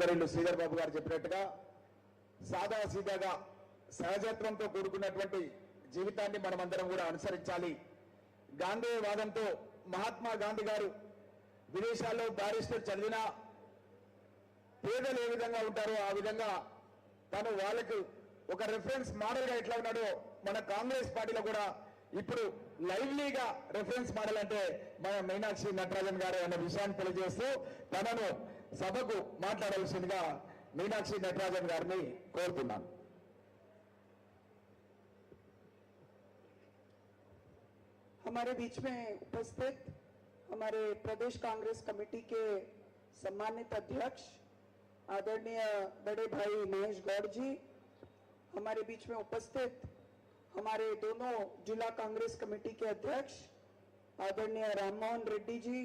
మంత్రివర్యులు శ్రీధర్ బాబు గారు చెప్పినట్టుగా సాదా సీదాగా సహజత్వంతో కూడుకున్నటువంటి జీవితాన్ని మనమందరం కూడా అనుసరించాలి. గాంధీ వాదంతో మహాత్మా గాంధీ గారు విదేశాల్లో బారిస్టర్ చదివినా పేదలు ఏ విధంగా ఉంటారో ఆ విధంగా తను వాళ్ళకు ఒక రెఫరెన్స్ మోడల్గా ఎట్లా ఉన్నాడో మన కాంగ్రెస్ పార్టీలో కూడా ఇప్పుడు లైవ్లీగా రెఫరెన్స్ మోడల్ అంటే మన మీనాక్షి నటరాజన్ గారు అనే విషయాన్ని తెలియజేస్తూ తనను సభకు మాట్లాడవలసిందిగా మీనాక్షి నటరాజన్ గారిని కోరుతున్నాను हमारे बीच में उपस्थित हमारे प्रदेश कांग्रेस कमेटी के सम्मानित अध्यक्ष आदरणीय बड़े भाई महेश गौड़ जी हमारे बीच में उपस्थित हमारे दोनों जिला कांग्रेस कमेटी के अध्यक्ष आदरणीय राममोहन रेड्डी जी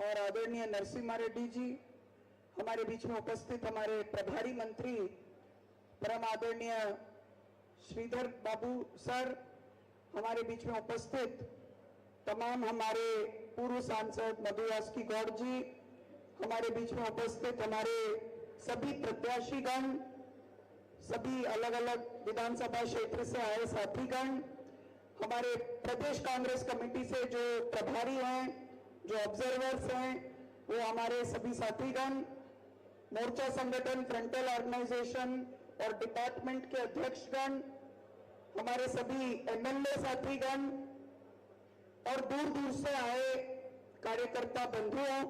और आदरणीय नरसिम्हा रेड्डी जी, हमारे बीच में उपस्थित हमारे प्रभारी मंत्री, परम आदरणीय श्रीधर बाबू सर, हमारे बीच में उपस्थित तमाम हमारे पूर्व सांसद मधुवास की गौड़ जी, हमारे बीच में उपस्थित हमारे सभी प्रत्याशीगण, सभी अलग अलग विधानसभा क्षेत्र से आए साथीगण, हमारे प्रदेश कांग्रेस कमेटी से जो प्रभारी हैं जो ऑब्जर्वर्स हैं, वो हमारे सभी साथीगण, मोर्चा संगठन फ्रंटल ऑर्गेनाइजेशन और डिपार्टमेंट के अध्यक्षगण, हमारे सभी एमएलए साथीगण और दूर दूर से आए कार्यकर्ता बंधुओं,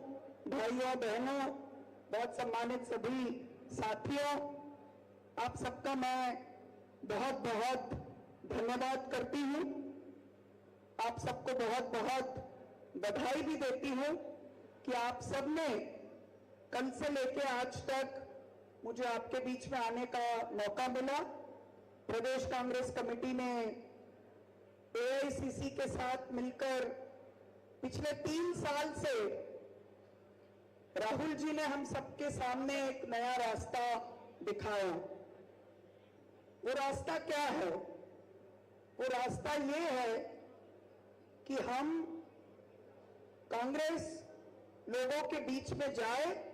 भाइयों, बहनों, बहुत सम्मानित सभी साथियों, आप सबका मैं बहुत बहुत धन्यवाद करती हूँ। आप सबको बहुत बहुत बधाई भी देती हूँ कि आप सबने कल से लेके आज तक मुझे आपके बीच में आने का मौका मिला। प्रदेश कांग्रेस कमेटी ने एआईसीसी के साथ मिलकर पिछले तीन साल से राहुल जी ने हम सबके सामने एक नया रास्ता दिखाया। वो रास्ता क्या है? वो रास्ता ये है कि हम कांग्रेस लोगों के बीच में जाए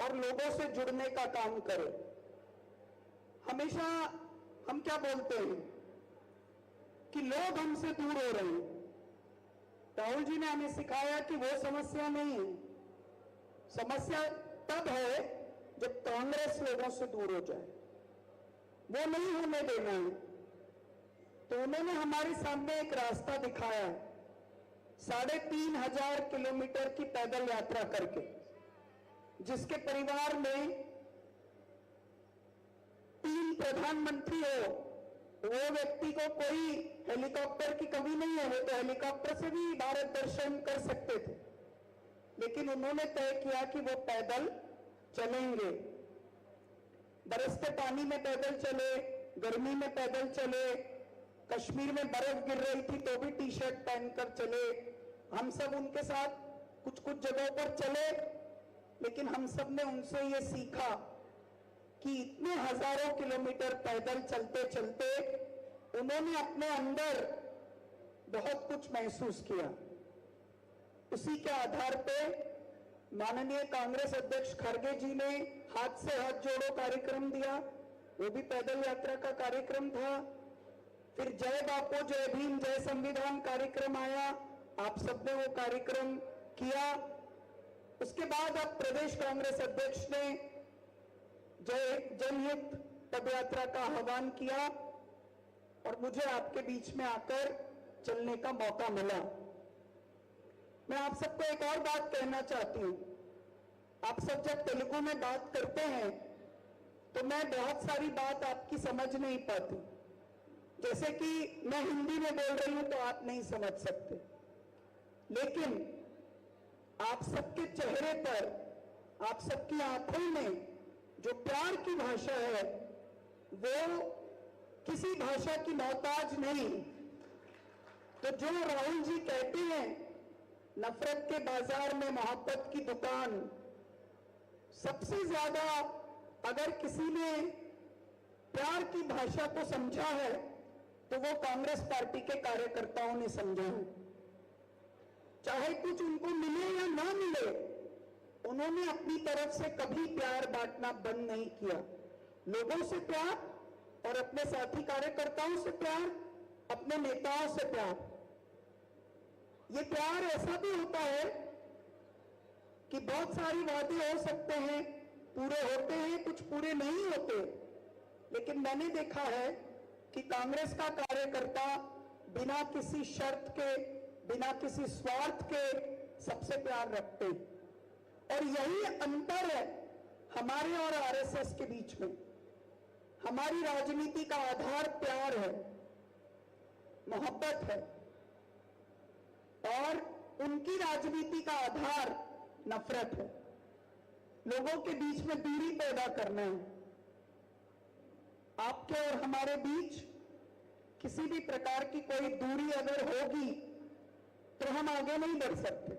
और लोगों से जुड़ने का काम करे। हमेशा हम क्या बोलते हैं कि लोग हमसे दूर हो रहे हैं। राहुल जी ने हमें सिखाया कि वो समस्या नहीं है। समस्या तब है जब कांग्रेस लोगों से दूर हो जाए। वो नहीं होने देना है। तो उन्होंने हमारे सामने एक रास्ता दिखाया है। साढ़े तीन हज़ार किलोमीटर की पैदल यात्रा करके, जिसके परिवार में तीन प्रधानमंत्री हो, वो व्यक्ति को कोई हेलीकॉप्टर की कमी नहीं है, वो तो हेलीकॉप्टर से भी भारत दर्शन कर सकते थे। लेकिन उन्होंने तय किया कि वो पैदल चलेंगे। बरसते पानी में पैदल चले, गर्मी में पैदल चले कश्मीर में बर्फ़ गिर रही थी तो भी टी शर्ट पहनकर चले। हम सब उनके साथ कुछ कुछ जगहों पर चले, लेकिन हम सबने उनसे ये सीखा कि इतने हज़ारों किलोमीटर पैदल चलते चलते उन्होंने अपने अंदर बहुत कुछ महसूस किया। उसी के आधार पे माननीय कांग्रेस अध्यक्ष खड़गे जी ने हाथ से हाथ जोड़ो कार्यक्रम दिया। वो भी पैदल यात्रा का कार्यक्रम था। फिर जय बापू, जय भीम, जय संविधान कार्यक्रम आया। आप सबने वो कार्यक्रम किया। उसके बाद अब प्रदेश कांग्रेस अध्यक्ष ने जय जनहित पदयात्रा का आह्वान किया और मुझे आपके बीच में आकर चलने का मौका मिला। मैं आप सबको एक और बात कहना चाहती हूँ। आप सब जब तेलुगु में बात करते हैं तो मैं बहुत सारी बात आपकी समझ नहीं पाती। जैसे कि मैं हिंदी में बोल रही हूँ तो आप नहीं समझ सकते। लेकिन आप सबके चेहरे पर, आप सबकी आँखों में जो प्यार की भाषा है, वो किसी भाषा की मोहताज नहीं। तो जो राहुल जी कहते हैं, नफरत के बाज़ार में मोहब्बत की दुकान, सबसे ज़्यादा अगर किसी ने प्यार की भाषा को समझा है तो वो कांग्रेस पार्टी के कार्यकर्ताओं ने समझा है। चाहे कुछ उनको मिले या ना मिले, उन्होंने अपनी तरफ़ से कभी प्यार बांटना बंद नहीं किया। लोगों से प्यार और अपने साथी कार्यकर्ताओं से प्यार, अपने नेताओं से प्यार। ये प्यार ऐसा भी होता है कि बहुत सारी वादे हो सकते हैं, पूरे होते हैं, कुछ पूरे नहीं होते। लेकिन मैंने देखा है कि कांग्रेस का कार्यकर्ता बिना किसी शर्त के, बिना किसी स्वार्थ के सबसे प्यार रखते और यही अंतर है हमारे और आरएसएस के बीच में। हमारी राजनीति का आधार प्यार है, मोहब्बत है, और उनकी राजनीति का आधार नफरत है। लोगों के बीच में दूरी पैदा करना है। आपके और हमारे बीच किसी भी प्रकार की कोई दूरी अगर होगी तो हम आगे नहीं बढ़ सकते।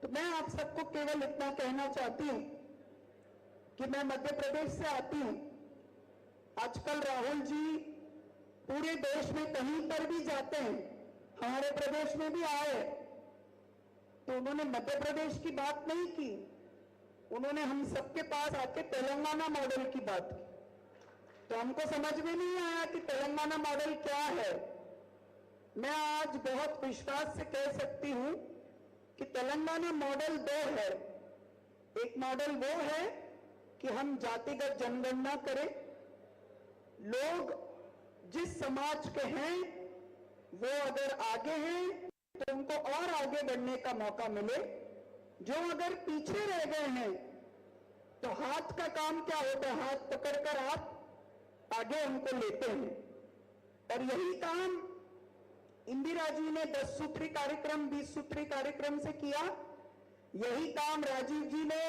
तो मैं आप सबको केवल इतना कहना चाहती हूँ कि मैं मध्य प्रदेश से आती हूँ। आजकल राहुल जी पूरे देश में कहीं पर भी जाते हैं, हमारे प्रदेश में भी आए तो उन्होंने मध्य प्रदेश की बात नहीं की। उन्होंने हम सबके पास आके तेलंगाना मॉडल की बात की। तो हमको समझ में नहीं आया कि तेलंगाना मॉडल क्या है। मैं आज बहुत विश्वास से कह सकती हूँ कि तेलंगाना मॉडल दो है। एक मॉडल वो है कि हम जातिगत जनगणना करें। लोग जिस समाज के हैं, वो अगर आगे हैं तो उनको और आगे बढ़ने का मौका मिले। जो अगर पीछे रह गए हैं तो हाथ का काम क्या होता है? हाथ पकड़कर आप आगे उनको लेते हैं। और यही काम इंदिरा जी ने दस सूत्री कार्यक्रम बीस सूत्री कार्यक्रम से किया। यही काम राजीव जी ने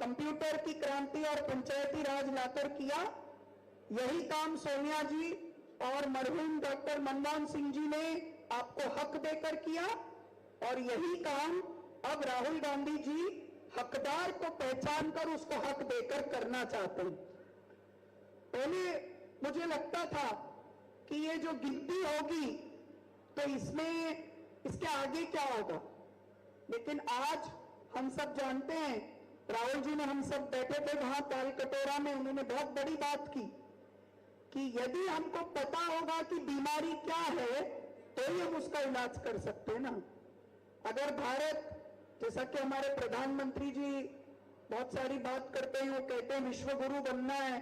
कंप्यूटर की क्रांति और पंचायती राज लाकर किया। यही काम सोनिया जी और मरहूम डॉक्टर मनमोहन सिंह जी ने आपको हक देकर किया। और यही काम अब राहुल गांधी जी हकदार को पहचान कर उसको हक देकर करना चाहते हैं। पहले मुझे लगता था कि ये जो गिनती होगी तो इसमें इसके आगे क्या होगा? लेकिन आज हम सब जानते हैं, राहुल जी ने हम सब बैठे थे वहाँ ताल कटोरा में, उन्होंने बहुत बड़ी बात की कि यदि हमको पता होगा कि बीमारी क्या है तो ही हम उसका इलाज कर सकते हैं ना। अगर भारत जैसा कि हमारे प्रधानमंत्री जी बहुत सारी बात करते हैं, वो कहते हैं विश्व गुरु बनना है।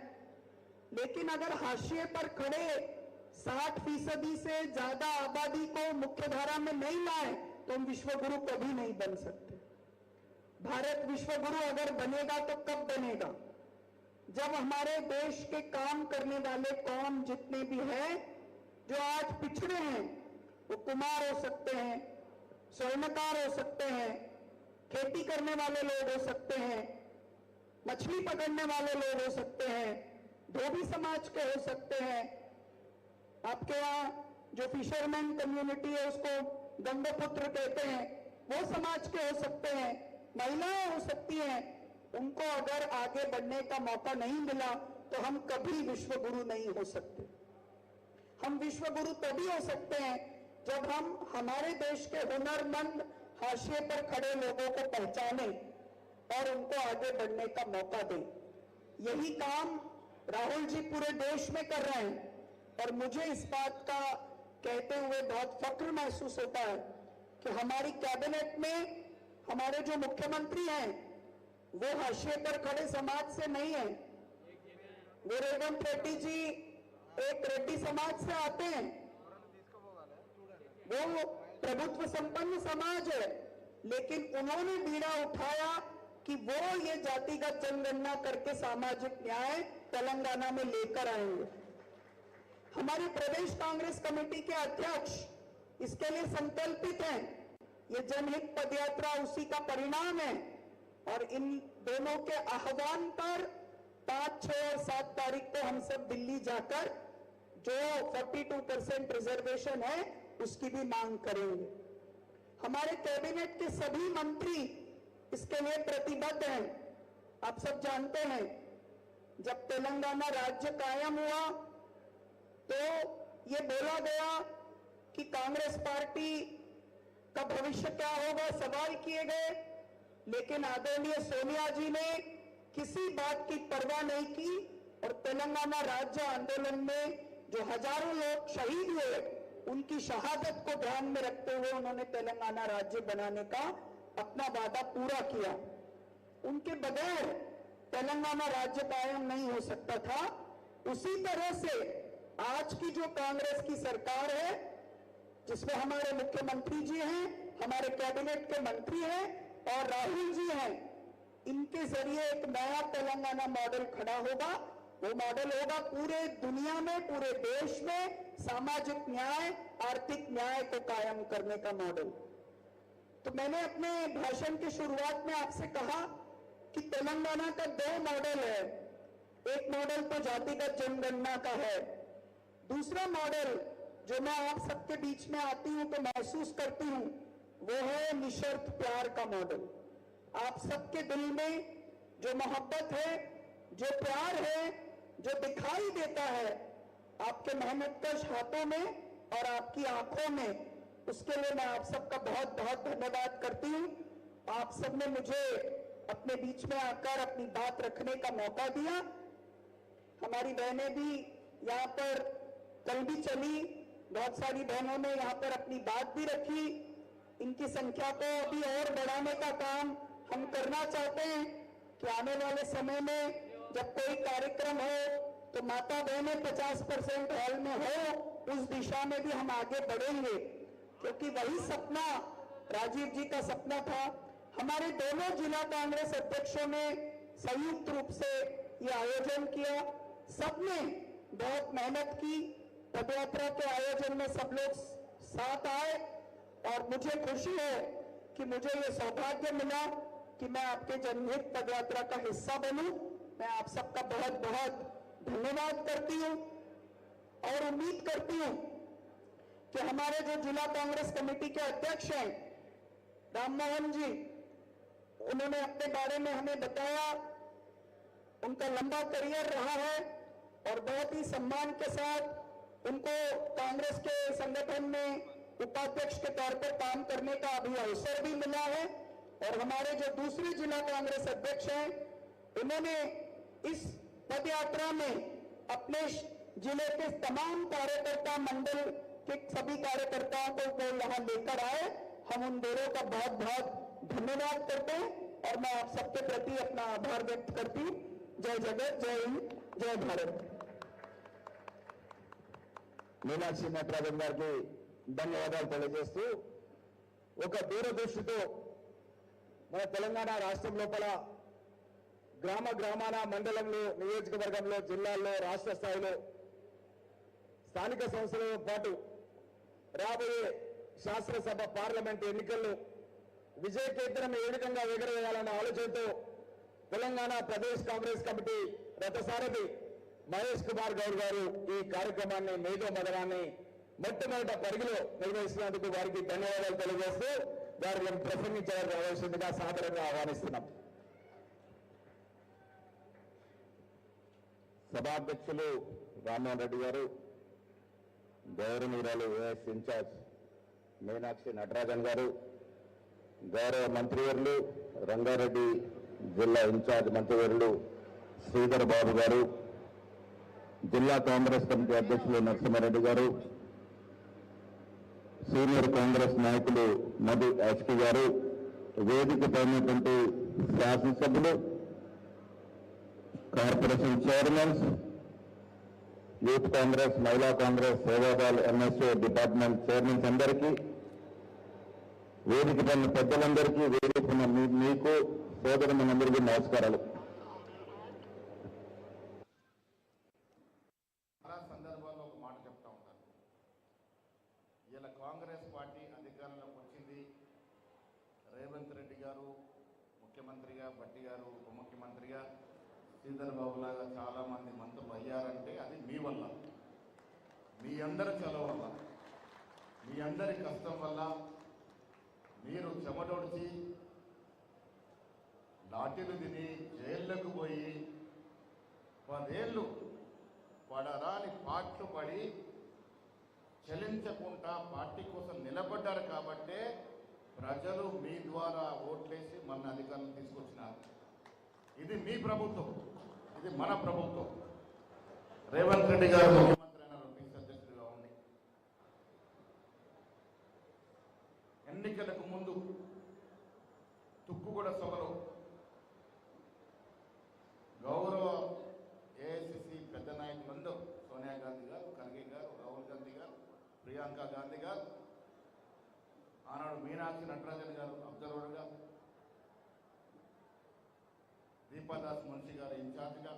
लेकिन अगर हाशिए पर खड़े 60 फ़ीसदी से ज़्यादा आबादी को मुख्य धारा में नहीं लाए तो हम विश्व गुरु कभी नहीं बन सकते। भारत विश्व गुरु अगर बनेगा तो कब बनेगा? जब हमारे देश के काम करने वाले कौम जितने भी हैं, जो आज पिछड़े हैं, वो कुमार हो सकते हैं, स्वर्णकार हो सकते हैं खेती करने वाले लोग हो सकते हैं, मछली पकड़ने वाले लोग हो सकते हैं, धोबी समाज के हो सकते हैं। आपके यहाँ जो फिशरमैन कम्युनिटी है, उसको गंगोपुत्र कहते हैं, वो समाज के हो सकते हैं, महिलाएँ हो सकती हैं। उनको अगर आगे बढ़ने का मौका नहीं मिला तो हम कभी विश्व गुरु नहीं हो सकते। हम विश्व गुरु तभी हो सकते हैं, जब हम हमारे देश के हुनरमंद हाशिए पर खड़े लोगों को पहचाने और उनको आगे बढ़ने का मौका दें। यही काम राहुल जी पूरे देश में कर रहे हैं और मुझे इस बात का कहते हुए बहुत फक्र महसूस होता है कि हमारी कैबिनेट में हमारे जो मुख्यमंत्री हैं, वो हाशिए पर खड़े समाज से नहीं है। वो रेवंत रेड्डी जी एक रेड्डी समाज से आते हैं। वो प्रभुत्व संपन्न समाज है। लेकिन उन्होंने बीड़ा उठाया कि वो ये जातिगत जनगणना करके सामाजिक न्याय तेलंगाना में लेकर आएँगे। हमारी प्रदेश कांग्रेस कमेटी के अध्यक्ष इसके लिए संकल्पित हैं। ये जनहित पदयात्रा उसी का परिणाम है और इन दोनों के आह्वान पर पाँच छह और सात तारीख को हम सब दिल्ली जाकर जो 42 परसेंट रिजर्वेशन है उसकी भी मांग करेंगे। हमारे कैबिनेट के सभी मंत्री इसके लिए प्रतिबद्ध हैं। आप सब जानते हैं, जब तेलंगाना राज्य कायम हुआ तो ये बोला गया कि कांग्रेस पार्टी का भविष्य क्या होगा, सवाल किए गए। लेकिन आदरणीय सोनिया जी ने किसी बात की परवाह नहीं की और तेलंगाना राज्य आंदोलन में जो हज़ारों लोग शहीद हुए उनकी शहादत को ध्यान में रखते हुए उन्होंने तेलंगाना राज्य बनाने का अपना वादा पूरा किया। उनके बगैर तेलंगाना राज्य कायम नहीं हो सकता था। उसी तरह से आज की जो कांग्रेस की सरकार है, जिसमें हमारे मुख्यमंत्री जी हैं, हमारे कैबिनेट के मंत्री हैं और राहुल जी हैं, इनके ज़रिए एक नया तेलंगाना मॉडल खड़ा होगा। वो मॉडल होगा पूरे दुनिया में, पूरे देश में सामाजिक न्याय, आर्थिक न्याय को कायम करने का मॉडल तो मैंने अपने भाषण की शुरुआत में आपसे कहा कि तेलंगाना का दो मॉडल है। एक मॉडल तो जातिगत जनगणना का है। दूसरा मॉडल जो मैं आप सबके बीच में आती हूँ तो महसूस करती हूँ, वो है निशर्त प्यार का मॉडल आप सबके दिल में जो मोहब्बत है, जो प्यार है, जो दिखाई देता है आपके मेहनतकश हाथों में और आपकी आँखों में। उसके लिए मैं आप सबका बहुत बहुत धन्यवाद करती हूँ। आप सबने मुझे अपने बीच में आकर अपनी बात रखने का मौका दिया। हमारी बहनें भी यहाँ पर कल भी चली। बहुत सारी बहनों ने यहाँ पर अपनी बात भी रखी। इनकी संख्या को अभी और बढ़ाने का काम हम करना चाहते हैं कि आने वाले समय में जब कोई कार्यक्रम हो तो माता बहने 50 परसेंट हॉल में हो, उस दिशा में भी हम आगे बढ़ेंगे। क्योंकि वही सपना राजीव जी का सपना था। हमारे दोनों जिला कांग्रेस अध्यक्षों ने संयुक्त रूप से ये आयोजन किया। सबने बहुत मेहनत की। पदयात्रा के आयोजन में सब लोग साथ आए। और मुझे खुशी है कि मुझे ये सौभाग्य मिला कि मैं आपके जनहित पदयात्रा का हिस्सा बनूं। मैं आप सबका बहुत बहुत धन्यवाद करती हूँ और उम्मीद करती हूँ कि हमारे जो जिला कांग्रेस कमेटी के अध्यक्ष हैं, राम मोहन जी, उन्होंने अपने बारे में हमें बताया। उनका लंबा करियर रहा है और बहुत ही सम्मान के साथ उनको कांग्रेस के संगठन में उपाध्यक्ष के तौर पर काम करने का अभी अवसर भी मिला है और हमारे जो दूसरे जिला कांग्रेस अध्यक्ष हैं, उन्होंने इस पद यात्रा में अपने जिले के तमाम कार्यकर्ता मंडल के सभी कार्यकर्ताओं को वो यहाँ लेकर आए हम उन दोनों का बहुत बहुत धन्यवाद करते हैं और मैं आप सबके प्रति अपना आभार व्यक्त करती हूँ जय जगत जय हिंद जय भारत మీనాక్షి నటరాజన్ గారికి ధన్యవాదాలు తెలియజేస్తూ ఒక దూరదృష్టితో మన తెలంగాణ రాష్ట్రం లోపల గ్రామ గ్రామాన మండలంలో నియోజకవర్గంలో జిల్లాల్లో రాష్ట్ర స్థాయిలో స్థానిక సంస్థలతో పాటు రాబోయే శాసనసభ పార్లమెంట్ ఎన్నికల్లో విజయకేతనం ఏ విధంగా ఎగరవేయాలన్న ఆలోచనతో తెలంగాణ ప్రదేశ్ కాంగ్రెస్ కమిటీ రథసారథి మహేష్ కుమార్ గౌడ్ గారు ఈ కార్యక్రమాన్ని మేధో మదనాన్ని మొట్టమొదట పరిగిలో నిర్వహిస్తున్నందుకు వారికి ధన్యవాదాలు తెలియజేస్తూ వారిని ప్రసంగించడానికి ఆలోచనగా సాదరంగా ఆహ్వానిస్తున్నాం. సభాధ్యక్షులు రామ్మోహన్ రెడ్డి గారు గౌరవనీయురాలు ఏఎస్ ఇన్ఛార్జ్ మీనాక్షి నటరాజన్ గారు గౌరవ మంత్రివర్యులు రంగారెడ్డి జిల్లా ఇన్ఛార్జ్ మంత్రివర్యులు శ్రీధర్ బాబు గారు జిల్లా కాంగ్రెస్ కమిటీ అధ్యక్షులు నరసింహారెడ్డి గారు సీనియర్ కాంగ్రెస్ నాయకులు మధు ఎస్పీ గారు వేదిక పైనటువంటి శాసనసభ్యులు కార్పొరేషన్ చైర్మన్స్ యూత్ కాంగ్రెస్ మహిళా Congress Sevadal MSA department chairmans అందరికీ వేదిక పైన పెద్దలందరికీ వేదిక ఉన్న మీ- మీకు సోదరులందరికీ నమస్కారాలు చాలా సందర్భాల్లో ఒక మాట చెప్తా ఉంటాను ఇలా కాంగ్రెస్ పార్టీ అధికారంలోకి వచ్చింది రేవంత్ రెడ్డి గారు ముఖ్యమంత్రిగా భట్టి గారు ఉప ముఖ్యమంత్రిగా శ్రీధర్ బాబు లాగా చాలామంది మంత్రులు అయ్యారంటే అది మీ వల్ల. మీ అందరి చలవ వల్ల. మీ అందరి కష్టం వల్ల మీరు చెమటొడిచి లాఠీలు తిని జైళ్ళకు పోయి పదేళ్ళు పడరాని పాటలు పడి చలించకుండా పార్టీ కోసం నిలబడ్డారు కాబట్టే ప్రజలు మీ ద్వారా ఓట్లేసి మన అధికారులు తీసుకొచ్చినారు. ఇది మీ ప్రభుత్వం. ఇది మన ప్రభుత్వం. రేవంత్ రెడ్డి గారు ముఖ్యమంత్రి అయినారు పీసీ అధ్యక్షుడిగా ఉంది. ఎన్నికలకు ముందు తుక్కుగూడ సభలో గౌరవ ఏఐసిసి పెద్ద నాయకులందరూ సోనియా గాంధీ గారు ఖర్గే గారు రాహుల్ గాంధీ గారు ప్రియాంక గాంధీ గారు ఆనాడు మీనాక్షి నటరాజన్ గారు అబ్జర్వర్గా దీపాదాస్ మున్షి గారు ఇన్ఛార్జ్గా.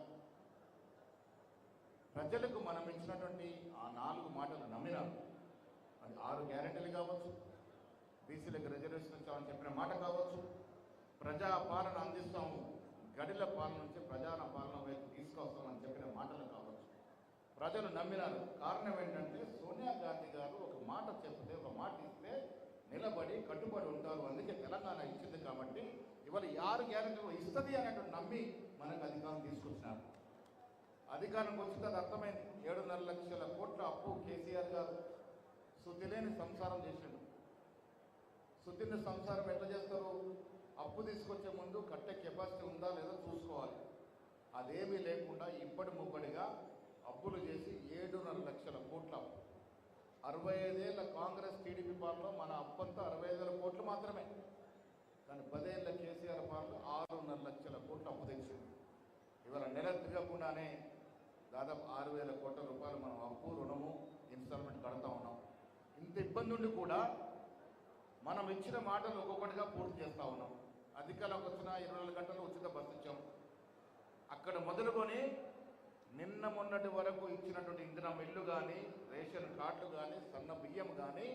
ప్రజలకు మనం ఇచ్చినటువంటి ఆ నాలుగు మాటలు నమ్మినారు అది ఆరు గ్యారెంటీలు కావచ్చు బీసీలకు రిజర్వేషన్ ఇస్తామని చెప్పిన మాట కావచ్చు ప్రజా పాలన అందిస్తాము గడిల పాలన నుంచి ప్రజాన పాలన వైపు తీసుకొస్తామని చెప్పిన మాటలు కావచ్చు. ప్రజలు నమ్మినారు. కారణం ఏంటంటే సోనియా గాంధీ గారు ఒక మాట చెప్తే ఒక మాట ఇస్తే నిలబడి కట్టుబడి ఉంటారు అందుకే తెలంగాణ ఇచ్చింది కాబట్టి ఇవాళ యారు గ్యారెంటీ ఇస్తుంది అనేటువంటి నమ్మి మనకు అధికారం తీసుకొచ్చినారు. అధికారంకి వచ్చిన తర్వాత అర్థమైంది. ఏడున్నర లక్షల కోట్ల అప్పు కేసీఆర్ గారు శుద్ధిలేని సంసారం చేసిండు. శుద్ధిని సంసారం ఎట్లా చేస్తారు? అప్పు తీసుకొచ్చే ముందు కట్టే కెపాసిటీ ఉందా లేదా చూసుకోవాలి. అదేమీ లేకుండా ఇప్పటి ముప్పటిగా అప్పులు చేసి ఏడున్నర లక్షల కోట్ల అప్పు. అరవై ఐదేళ్ళ కాంగ్రెస్ టీడీపీ పార్టీలో మన అప్పంతా అరవై ఐదు వేల కోట్లు మాత్రమే. కానీ పదేళ్ళ కేసీఆర్ పాలన ఆరున్నర లక్షల కోట్లు అప్పు తెచ్చింది ఇవాళ నెల తిరగకుండానే దాదాపు ఆరు వేల కోట్ల రూపాయలు మనం అప్పు రుణము ఇన్స్టాల్మెంట్ కడతా ఉన్నాం. ఇంత ఇబ్బంది ఉండి కూడా మనం ఇచ్చిన మాటలు ఒక్కొక్కటిగా పూర్తి చేస్తా ఉన్నాం. అధికారులకు వచ్చిన ఇరవై నాలుగు గంటలు ఉచిత బస్సు ఇచ్చాం. అక్కడ మొదలుకొని నిన్న మొన్నటి వరకు ఇచ్చినటువంటి ఇంధన మిల్లు కానీ రేషన్ కార్డులు కానీ సన్న బియ్యం కానీ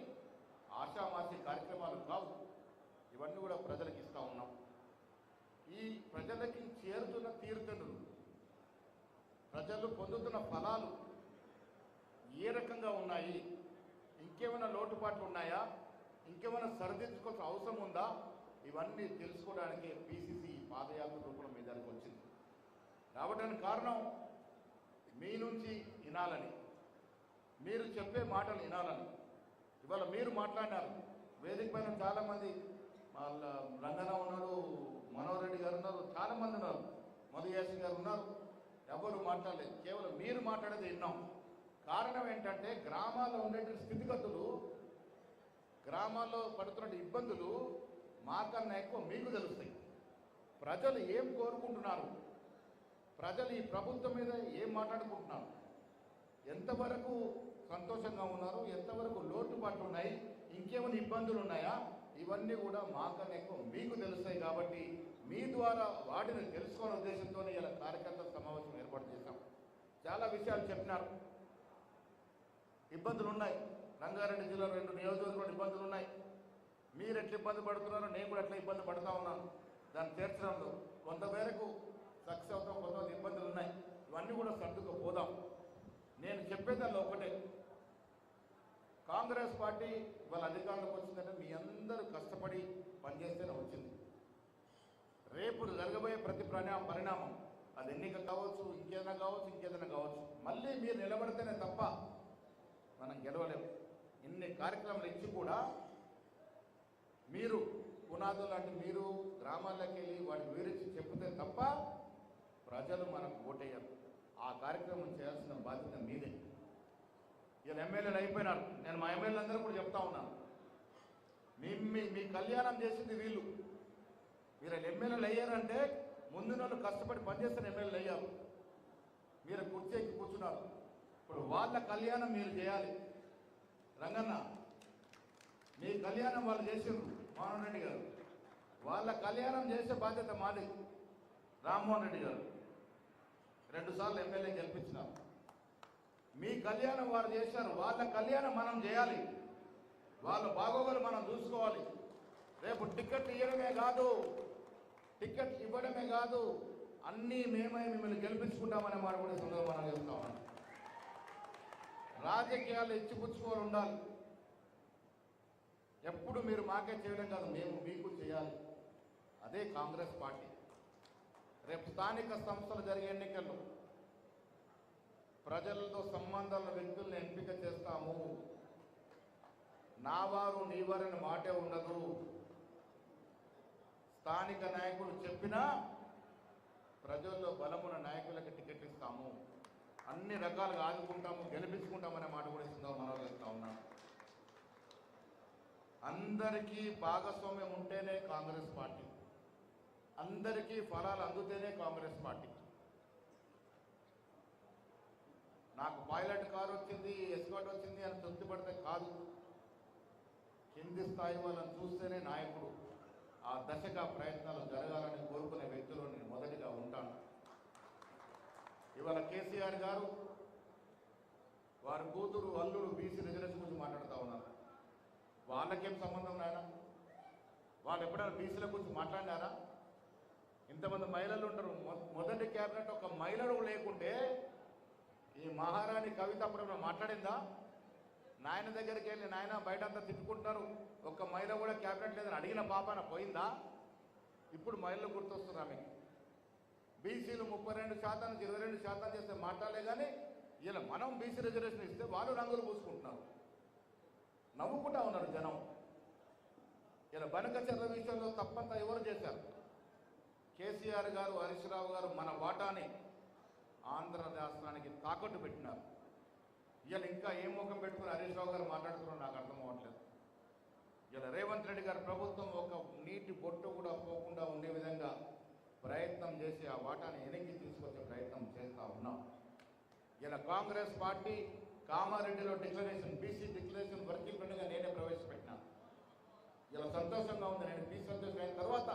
ఆషామాసి కార్యక్రమాలు కావు. ఇవన్నీ కూడా ప్రజలకు ఇస్తూ ఉన్నాం. ఈ ప్రజలకి చేరుతున్న తీర్థనులు ప్రజలు పొందుతున్న ఫలాలు ఏ రకంగా ఉన్నాయి? ఇంకేమైనా లోటుపాట్లు ఉన్నాయా? ఇంకేమైనా సరిదిద్దుకోవాల్సిన అవసరం ఉందా? ఇవన్నీ తెలుసుకోవడానికి పిసిసి పాదయాత్ర రూపంలో మీ దానికి వచ్చింది. రావడానికి కారణం మీ నుంచి వినాలని మీరు చెప్పే మాటలు వినాలని. ఇవాళ మీరు మాట్లాడినారు. వేదిక పైన చాలామంది వాళ్ళ రంగన ఉన్నారు మనోహరెడ్డి గారు ఉన్నారు చాలామంది ఉన్నారు మధుయాసి గారు ఉన్నారు. ఎవరు మాట్లాడలేదు కేవలం మీరు మాట్లాడేది విన్నాం. కారణం ఏంటంటే గ్రామాల్లో ఉండేటువంటి స్థితిగతులు గ్రామాల్లో పడుతున్న ఇబ్బందులు మాకన్నా ఎక్కువ మీకు తెలుస్తాయి. ప్రజలు ఏం కోరుకుంటున్నారు? ప్రజలు ఈ ప్రభుత్వం మీద ఏం మాట్లాడుకుంటున్నారు? ఎంతవరకు సంతోషంగా ఉన్నారు? ఎంతవరకు లోటుపాట్లు ఉన్నాయి? ఇంకేమైనా ఇబ్బందులు ఉన్నాయా? ఇవన్నీ కూడా మాకన్నా ఎక్కువ మీకు తెలుస్తాయి కాబట్టి మీ ద్వారా వాటిని తెలుసుకునే ఉద్దేశంతో ఇలా కార్యకర్తల సమావేశం ఏర్పాటు చేశాం. చాలా విషయాలు చెప్పినారు. ఇబ్బందులు ఉన్నాయి. రంగారెడ్డి జిల్లాలో రెండు నియోజకవర్గంలో ఇబ్బందులు ఉన్నాయి. మీరు ఎట్లా ఇబ్బంది పడుతున్నారో నేను కూడా ఎట్లా ఇబ్బంది పడుతూ ఉన్నాను. దాన్ని తీర్చడంలో కొంతమేరకు సక్సెస్ అవుతాం కొంతమంది ఇబ్బందులు ఉన్నాయి. ఇవన్నీ కూడా సర్దుకుపోదాం నేను చెప్పేదాన్ని ఒకటే. కాంగ్రెస్ పార్టీ వాళ్ళ అధికారంలోకి వచ్చిందంటే మీ అందరూ కష్టపడి పనిచేస్తేనే వచ్చింది. రేపు జరగబోయే ప్రతి ప్రాణా పరిణామం అది ఎన్నిక కావచ్చు ఇంకేదైనా కావచ్చు ఇంకేదైనా కావచ్చు మళ్ళీ మీరు నిలబడితేనే తప్ప మనం గెలవలేము. ఇన్ని కార్యక్రమాలు ఇచ్చి కూడా మీరు పునాదులు లాంటి మీరు గ్రామాల్లోకి వెళ్ళి వాటి వివరించి చెప్తే తప్ప ప్రజలు మనకు ఓటేయరు. ఆ కార్యక్రమం చేయాల్సిన బాధ్యత మీదే. ఇలా ఎమ్మెల్యేలు అయిపోయినారు. నేను మా ఎమ్మెల్యేలు అందరూ కూడా చెప్తా ఉన్నాను. మీ మీ మీ కళ్యాణం చేసింది వీళ్ళు. మీరు ఎమ్మెల్యేలు అయ్యారంటే ముందు వాళ్ళు కష్టపడి పనిచేస్తున్న ఎమ్మెల్యేలు అయ్యారు. మీరు కుర్చీ ఎక్కి కూర్చున్నారు. ఇప్పుడు వాళ్ళ కళ్యాణం మీరు చేయాలి. రంగన్న మీ కళ్యాణం వాళ్ళు చేసిండ్రు మోహన్ రెడ్డి గారు. వాళ్ళ కళ్యాణం చేసే బాధ్యత మాది. రామ్మోహన్ రెడ్డి గారు. రెండుసార్లు ఎమ్మెల్యే గెలిపించినారు. మీ కళ్యాణం వారు చేశారు. వాళ్ళ కళ్యాణం మనం చేయాలి. వాళ్ళ బాగోగులు మనం చూసుకోవాలి. రేపు టికెట్ ఇవ్వడమే కాదు. టికెట్ ఇవ్వడమే కాదు. అన్నీ మేమే మిమ్మల్ని గెలిపించుకుంటామనే మాట కూడా ఈ సందర్భంగా మనం చెప్తా ఉన్నాం రాజకీయాలు ఇచ్చిపుచ్చుకోవాలి ఉండాలి. ఎప్పుడు మీరు మాకే చేయడం కాదు మేము మీకు చేయాలి. అదే కాంగ్రెస్ పార్టీ. రేపు స్థానిక సంస్థలు జరిగే ఎన్నికల్లో ప్రజలతో సంబంధాల వ్యక్తుల్ని ఎంపిక చేస్తాము. నా వారు నీ వారని మాటే ఉండదు. స్థానిక నాయకులు చెప్పినా ప్రజల్లో బలమున్న నాయకులకు టికెట్ ఇస్తాము. అన్ని రకాలుగా ఆదుకుంటాము గెలిపించుకుంటామనే మాట కూడా ఇస్తుందో మనం ఉన్నాం. అందరికీ భాగస్వామ్యం ఉంటేనే కాంగ్రెస్ పార్టీ. అందరికీ ఫలాలు అందుతేనే కాంగ్రెస్ పార్టీ. నాకు పైలట్ కారు వచ్చింది ఎస్కాట్ వచ్చింది అని తృప్తి పడితే కాదు. కింది స్థాయి వాళ్ళని చూస్తేనే నాయకుడు ఆ దశగా ప్రయత్నాలు జరగాలని కోరుకునే వ్యక్తులు నేను మొదటిగా ఉంటాను. ఇవాళ కేసీఆర్ గారు వారి కూతురు అల్లుడు బీసీ రిజర్వేషన్ గురించి మాట్లాడుతూ ఉన్నారు. వాళ్ళకేం సంబంధం నాయన? వాళ్ళు ఎప్పుడైనా బీసీల గురించి మాట్లాడినారా? ఇంతమంది మహిళలు ఉంటారు. మొదటి క్యాబినెట్ ఒక మహిళలు లేకుంటే ఈ మహారాణి కవిత అప్పుడు మాట్లాడిందా? నాయన దగ్గరికి వెళ్ళి నాయన బయట అంతా తిట్టుకుంటున్నారు. ఒక్క మహిళ కూడా క్యాబినెట్ లేదని అడిగిన పాపన పోయిందా? ఇప్పుడు మహిళలు గుర్తొస్తున్నారు ఆమెకి. బీసీలు ముప్పై రెండు శాతం ఇరవై రెండు శాతం చేస్తే మాట్లాడలే కానీ ఇలా మనం బీసీ రిజర్వేషన్ ఇస్తే వాళ్ళు రంగులు పూసుకుంటున్నారు. నవ్వుకుంటా ఉన్నారు జనం. ఇలా బనకచర్ల విషయంలో తప్పంతా ఎవరు చేశారు? కేసీఆర్ గారు హరీష్ రావు గారు మన వాటాని ఆంధ్ర రాష్ట్రానికి తాకట్టు పెట్టినారు. ఇవాళ ఇంకా ఏం ముఖం పెట్టుకుని హరీష్ రావు గారు మాట్లాడుతున్నారో నాకు అర్థం అవ్వట్లేదు. ఇలా రేవంత్ రెడ్డి గారి ప్రభుత్వం ఒక నీటి బొట్టు కూడా పోకుండా ఉండే విధంగా ప్రయత్నం చేసి ఆ వాటాని వెనక్కి తీసుకొచ్చే ప్రయత్నం చేస్తూ ఉన్నాం. ఇలా కాంగ్రెస్ పార్టీ కామారెడ్డిలో డిక్లరేషన్ బీసీ డిక్లరేషన్ వర్కింగ్ ప్రెసిడెంట్గా నేనే ప్రవేశపెట్టినాను ఇలా సంతోషంగా ఉంది. నేను బీసీ సంతోషం అయిన తర్వాత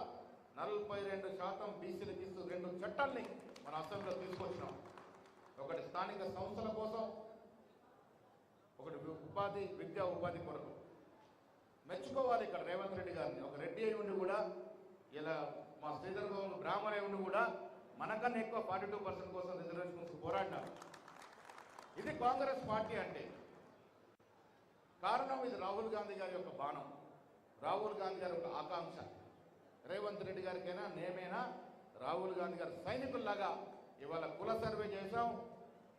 నలభై రెండు శాతం బీసీలకు ఇస్తూ రెండు చట్టాల్ని మన అసెంబ్లీలో తీసుకొచ్చినాం. ఒకటి స్థానిక సంస్థల కోసం ఒకటి ఉపాధి విద్యా ఉపాధి కొరకు. మెచ్చుకోవాలి ఇక్కడ రేవంత్ రెడ్డి గారిని. ఒక రెడ్డి అయి ఉండి కూడా ఇలా మా శ్రీధర్ గౌడ్ బ్రాహ్మణ అయి ఉండి కూడా మనకన్నా ఎక్కువ ఫార్టీ టూ పర్సెంట్ కోసం రిజర్వేషన్ పోరాడినారు. ఇది కాంగ్రెస్ పార్టీ అంటే. కారణం ఇది రాహుల్ గాంధీ గారి యొక్క బాణం. రాహుల్ గాంధీ గారి యొక్క ఆకాంక్ష. రేవంత్ రెడ్డి గారికైనా నేమైనా రాహుల్ గాంధీ గారు సైనికుల్లాగా ఇవాళ కుల సర్వే చేశాం.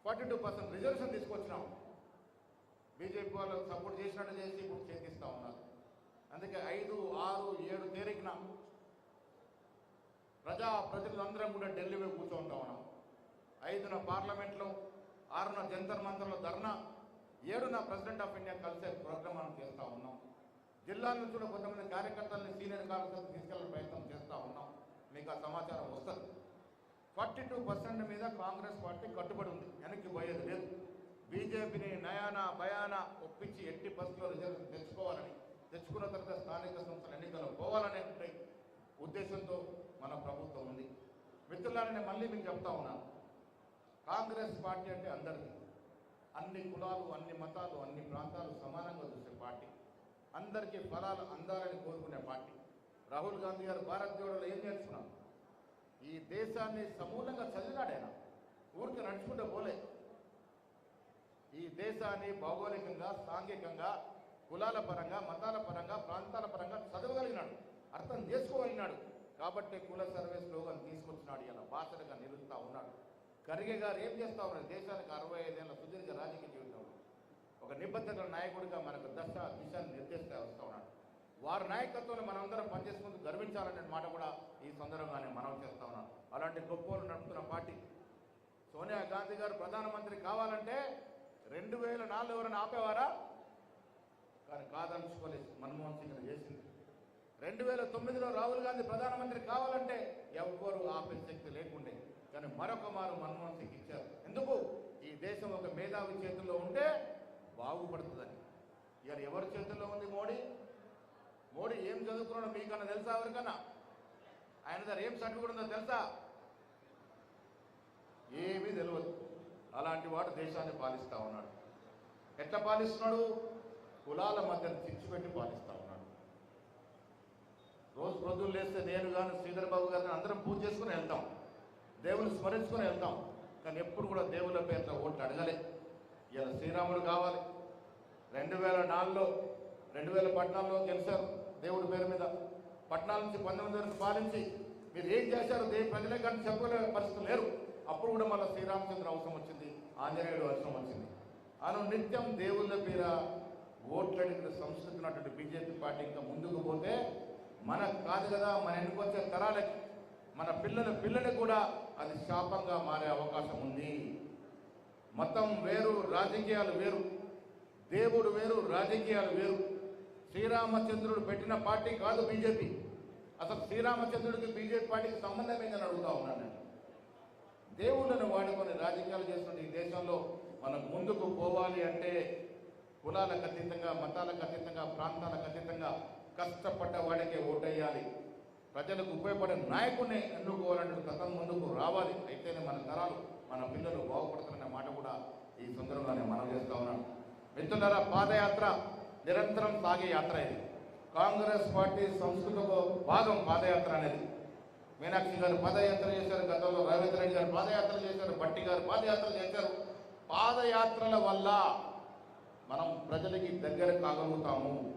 ఫార్టీ టూ పర్సెంట్ రిజర్వేషన్ తీసుకొచ్చినాం. బీజేపీ వాళ్ళు సపోర్ట్ చేసినట్టు చేసి ఇప్పుడు చేతిస్తా ఉన్నారు. అందుకే ఐదు ఆరు ఏడు తేదీన ప్రజా ప్రతినిధులందరం కూడా ఢిల్లీ పోయి కూర్చోంటా ఉన్నాం. ఐదున పార్లమెంట్లో ఆరున జంతర్ మంతర్లో ధర్నా ఏడున ప్రెసిడెంట్ ఆఫ్ ఇండియా కలిసే ప్రోగ్రామ్ మనం చేస్తూ ఉన్నాం. జిల్లాల నుంచి కూడా కొంతమంది కార్యకర్తల్ని సీనియర్ కార్యకర్తలు తీసుకెళ్ళే ప్రయత్నం చేస్తూ ఉన్నాం. మీకు ఆ సమాచారం వస్తుంది. ఫార్టీ టూ పర్సెంట్ మీద కాంగ్రెస్ పార్టీ కట్టుబడి ఉంది. వెనక్కి పోయేది లేదు. బీజేపీని నయాన భయాన ఒప్పించి ఎట్టి బస్సులో రిజర్వ్ తెచ్చుకోవాలని తెచ్చుకున్న తర్వాత స్థానిక సంస్థల ఎన్నికల్లో పోవాలనే ఉద్దేశంతో మన ప్రభుత్వం ఉంది. మిత్రులారా నేను మళ్ళీ మీకు చెప్తా ఉన్నాను కాంగ్రెస్ పార్టీ అంటే అందరికీ అన్ని కులాలు అన్ని మతాలు అన్ని ప్రాంతాలు సమానంగా చూసే పార్టీ. అందరికీ ఫలాలు అందాలని కోరుకునే పార్టీ. రాహుల్ గాంధీ గారు భారత్ జోడలో ఏం నేర్చుకున్నాం ఈ దేశాన్ని సమూలంగా చదివినాడైనా? ఊరికి నడుచుకుంటే పోలే. ఈ దేశాన్ని భౌగోళికంగా సాంఘికంగా కులాల పరంగా మతాల పరంగా ప్రాంతాల పరంగా చదవగలిగినాడు. అర్థం చేసుకోగలిగినాడు. కాబట్టి కుల సర్వే స్లోగన్ తీసుకొచ్చినాడు. ఇలా బాసటగా నిలుస్తూ ఉన్నాడు. ఖర్గే గారు ఏం చేస్తా ఉన్నారు? దేశానికి అరవై ఐదేళ్ళ సుదీర్ఘ రాజకీయ జీవితంలో. ఒక నిబద్ధత నాయకుడిగా మనకు దశ దిశ నిర్దేశిస్తా వస్తూ ఉన్నాడు. వారి నాయకత్వంలో మనందరం పనిచేసుకుంటూ గర్వించాలనే మాట కూడా ఈ సందర్భంగానే మనం చేస్తా ఉన్నాను అలాంటి గొప్పలు నడుపుతున్న పార్టీ. సోనియా గాంధీ గారు ప్రధానమంత్రి కావాలంటే రెండు వేల నాలుగు ఎవరైనా ఆపేవారా? కానీ కాదలుచుకోలేదు మన్మోహన్ సింగ్ చేసింది. రెండు వేల తొమ్మిదిలో రాహుల్ గాంధీ ప్రధానమంత్రి కావాలంటే ఎవ్వరు ఆపే శక్తి లేకుండే. కానీ మరొక మారు మన్మోహన్ సింగ్ ఇచ్చారు. ఎందుకు? ఈ దేశం ఒక మేధావి చేతుల్లో ఉంటే బాగుపడుతుందని. ఇవాళ ఎవరి చేతుల్లో ఉంది మోడీ? మోడీ ఏం చదువుకున్నాడో మీకన్నా తెలుసా ఎవరికన్నా? ఆయన దగ్గర ఏం సర్టిఫికేట్ ఉందో తెలుసా? ఏమీ తెలియదు అలాంటి వాడు దేశాన్ని పాలిస్తా ఉన్నాడు. ఎట్లా పాలిస్తున్నాడు? కులాల మధ్య తెచ్చిపెట్టి పాలిస్తా ఉన్నాడు. రోజు ప్రొద్దులు లేస్తే నేను కానీ శ్రీధర్ బాబు గారిని అందరం పూజ చేసుకుని వెళ్తాం. దేవుని స్మరించుకొని వెళ్తాం. కానీ ఎప్పుడు కూడా దేవుళ్ళ పేరుతో ఓట్లు అడగలే. ఇలా శ్రీరాముడు కావాలి. రెండు వేల నాలుగులో రెండు వేల పద్నాలుగులో గెలిచారు. దేవుడి పేరు మీద పట్టణాల నుంచి పంతొమ్మిది వరకు పాలించి మీరు ఏం చేశారు దేని ప్రజలే కానీ చెప్పలే పరిస్థితులు లేరు. అప్పుడు కూడా మళ్ళీ శ్రీరామచంద్ర అవసరం వచ్చింది ఆంజనేయుడు అవసరం వచ్చింది. అను నిత్యం దేవుళ్ళ పేర ఓట్లడిగిన సంస్కృతి ఉన్నటువంటి బీజేపీ పార్టీ ఇంకా ముందుకు పోతే మనకు కాదు కదా మన ఎన్నుకొచ్చే తరాలకి మన పిల్లల పిల్లలకి కూడా అది శాపంగా మారే అవకాశం ఉంది. మతం వేరు రాజకీయాలు వేరు దేవుడు వేరు రాజకీయాలు వేరు. శ్రీరామచంద్రుడు పెట్టిన పార్టీ కాదు బీజేపీ. అసలు శ్రీరామచంద్రుడికి బీజేపీ పార్టీకి సంబంధం ఏందని అడుగుతా ఉన్నాను నేను. దేవుళ్ళను వాడుకొని రాజకీయాలు చేస్తున్న ఈ దేశంలో మనం ముందుకు పోవాలి అంటే కులాలకు అతీతంగా మతాలకు అతీతంగా ప్రాంతాలకు అతీతంగా కష్టపడ్డ వాడికే ఓటేయాలి. ప్రజలకు ఉపయోగపడే నాయకుడిని ఎన్నుకోవాలంటే గతం ముందుకు రావాలి. అయితేనే మన తరాలు మన పిల్లలు బాగుపడతారనే మాట కూడా ఈ సందర్భంగా మనం చేస్తా ఉన్నాను మిత్రులారా పాదయాత్ర నిరంతరం సాగే యాత్ర ఇది. కాంగ్రెస్ పార్టీ సంస్కృతిలో భాగం పాదయాత్ర అనేది. మీనాక్షి గారు పాదయాత్ర చేశారు గతంలో రవీంద్ర రెడ్డి గారు పాదయాత్ర చేశారు భట్టి గారు పాదయాత్ర చేశారు. పాదయాత్రల వల్ల మనం ప్రజలకి దగ్గర కాగలుగుతాము.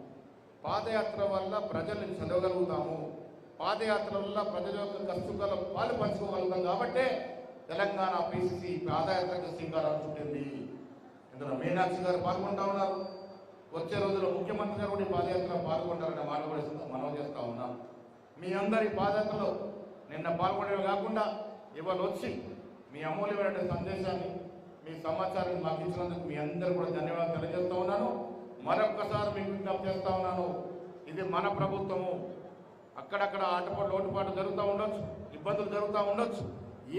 పాదయాత్ర వల్ల ప్రజల్ని చదవగలుగుతాము. పాదయాత్ర వల్ల ప్రజల యొక్క కష్టకాల పాలు పంచుకోగలుగుతాం కాబట్టే తెలంగాణ పిసిసి పాదయాత్రకు శ్రీకారం చుట్టింది. ఇందులో మీనాక్షి గారు పాల్గొంటా ఉన్నారు. వచ్చే రోజుల్లో ముఖ్యమంత్రి గారు కూడా పాదయాత్రలో పాల్గొంటారనే మాట కూడా మనం చేస్తూ ఉన్నాం. మీ అందరి పాదయాత్రలో నిన్న పాల్గొనేవి కాకుండా ఇవాళ వచ్చి మీ అమూల్యమైన సందేశాన్ని మీ సమాచారాన్ని మాకు ఇచ్చినందుకు మీ అందరూ కూడా ధన్యవాదాలు తెలియజేస్తూ ఉన్నాను. మరొక్కసారి మీకు విజ్ఞప్తి చేస్తూ ఉన్నాను ఇది మన ప్రభుత్వము. అక్కడక్కడ ఆటపాటు లోటుపాటు జరుగుతూ ఉండొచ్చు ఇబ్బందులు జరుగుతూ ఉండొచ్చు.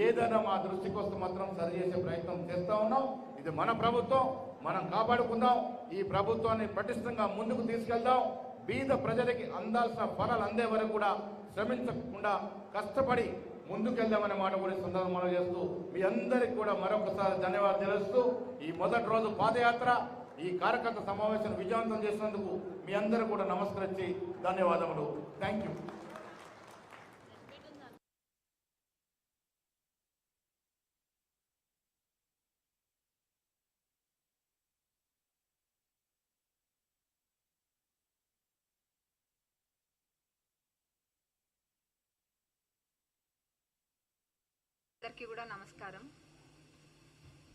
ఏదైనా మా దృష్టికి వస్తే మాత్రం సరిచేసే ప్రయత్నం చేస్తూ ఉన్నాం. ఇది మన ప్రభుత్వం. మనం కాపాడుకుందాం. ఈ ప్రభుత్వాన్ని పటిష్టంగా ముందుకు తీసుకెళ్దాం. బీద ప్రజలకి అందాల్సిన ఫలాలు అందే వరకు కూడా శ్రమించకుండా కష్టపడి ముందుకెళ్దామనే మాట కూడా సందర్భం మనం చేస్తూ మీ అందరికి కూడా మరొకసారి ధన్యవాదాలు తెలుస్తూ ఈ మొదటి రోజు పాదయాత్ర ఈ కార్యకర్త సమావేశం విజయవంతం చేసినందుకు మీ అందరూ కూడా నమస్కరించి ధన్యవాదములు. థ్యాంక్ యూ అందరికీ కూడా నమస్కారం.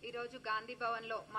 ఈరోజు గాంధీ భవన్లో